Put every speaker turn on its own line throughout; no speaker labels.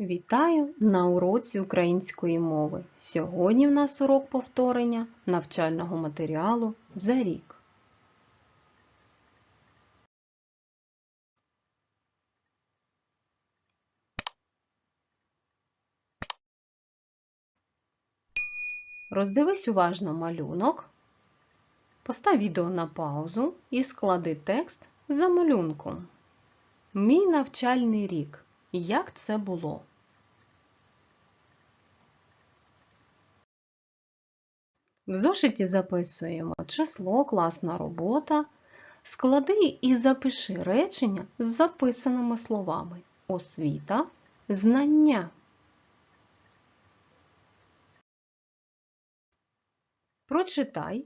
Вітаю на уроці української мови. Сьогодні в нас урок повторення навчального матеріалу за рік. Роздивись уважно малюнок, постав відео на паузу і склади текст за малюнком. Мій навчальний рік. Як це було? В зошиті записуємо число, класна робота. Склади і запиши речення з записаними словами. Освіта, знання. Прочитай,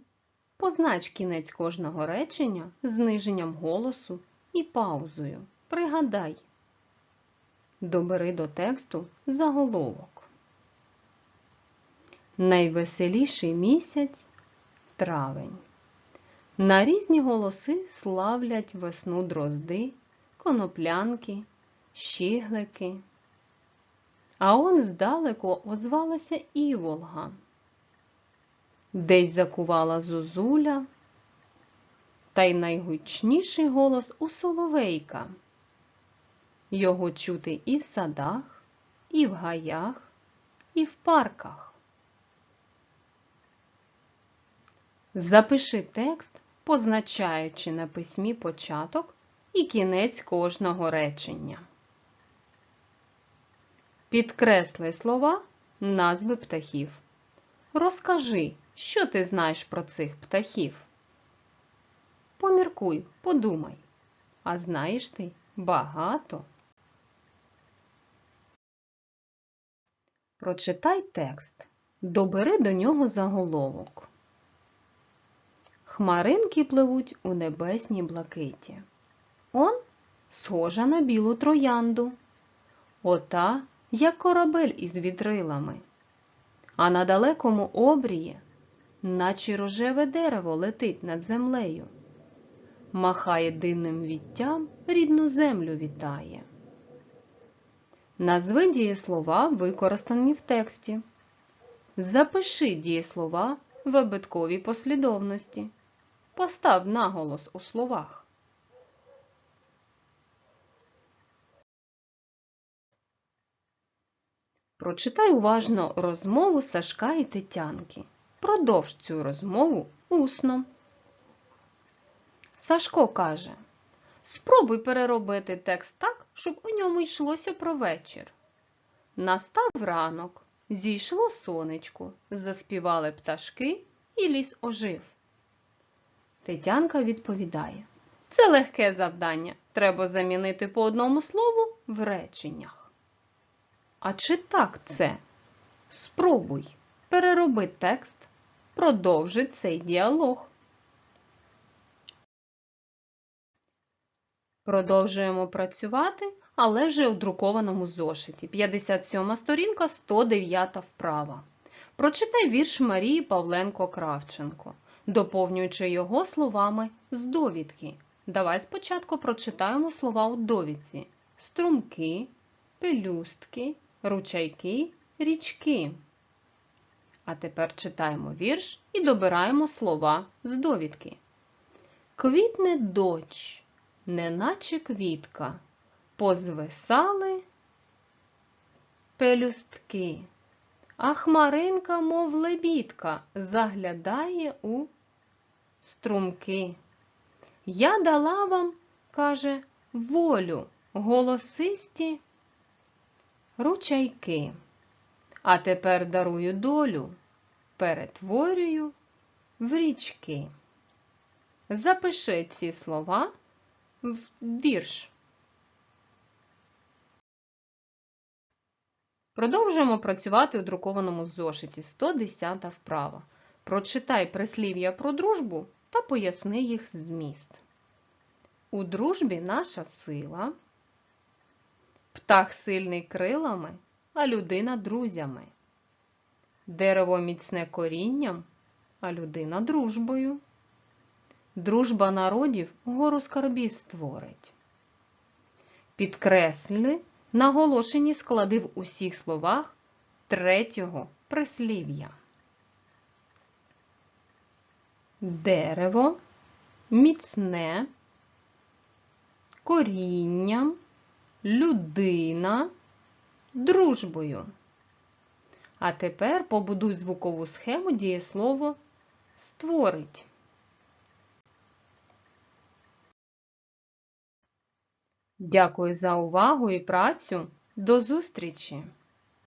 познач кінець кожного речення зниженням голосу і паузою. Пригадай. Добери до тексту заголовок. Найвеселіший місяць травень. На різні голоси славлять весну дрозди, коноплянки, щіглики. А он здалеку озвалася іволга. Десь закувала зозуля, та й найгучніший голос у соловейка. Його чути і в садах, і в гаях, і в парках. Запиши текст, позначаючи на письмі початок і кінець кожного речення. Підкресли слова назви птахів. Розкажи, що ти знаєш про цих птахів. Поміркуй, подумай. А знаєш ти багато. Прочитай текст. Добери до нього заголовок. Хмаринки пливуть у небесній блакиті. Он схожа на білу троянду. Ота, як корабель із вітрилами. А на далекому обрії, наче рожеве дерево летить над землею. Махає дивним віттям, рідну землю вітає. Назви дієслова використані в тексті. Запиши дієслова в обидковій послідовності. Постав наголос у словах. Прочитай уважно розмову Сашка і Тетянки. Продовж цю розмову усно. Сашко каже, спробуй переробити текст так, щоб у ньому йшлося про вечір. Настав ранок, зійшло сонечко, заспівали пташки і ліс ожив. Тетянка відповідає, це легке завдання. Треба замінити по одному слову в реченнях. А чи так це? Спробуй, перероби текст, продовжи цей діалог. Продовжуємо працювати, але вже у друкованому зошиті. 57 сторінка, 109 вправа. Прочитай вірш Марії Павленко Кравченко, доповнюючи його словами з довідки. Давай спочатку прочитаємо слова у довідці: струмки, пелюстки, ручайки, річки. А тепер читаємо вірш і добираємо слова з довідки. Квітне доч неначе квітка, позвисали пелюстки, а хмаринка, мов лебідка, заглядає у струмки. Я дала вам, каже, волю, голосисті ручайки, а тепер дарую долю, перетворюю в річки. Запиши ці слова в вірш. Продовжуємо працювати у друкованому зошиті 110 вправа. Прочитай прислів'я про дружбу та поясни їх зміст. У дружбі наша сила, птах сильний крилами, а людина друзями. Дерево міцне корінням, а людина дружбою. Дружба народів гору скарбів створить. Підкресли Наголошені склади в усіх словах третього прислів'я. Дерево, міцне, корінням, людина, дружбою. А тепер побудуй звукову схему дієслово створить. Дякую за увагу і працю. До зустрічі!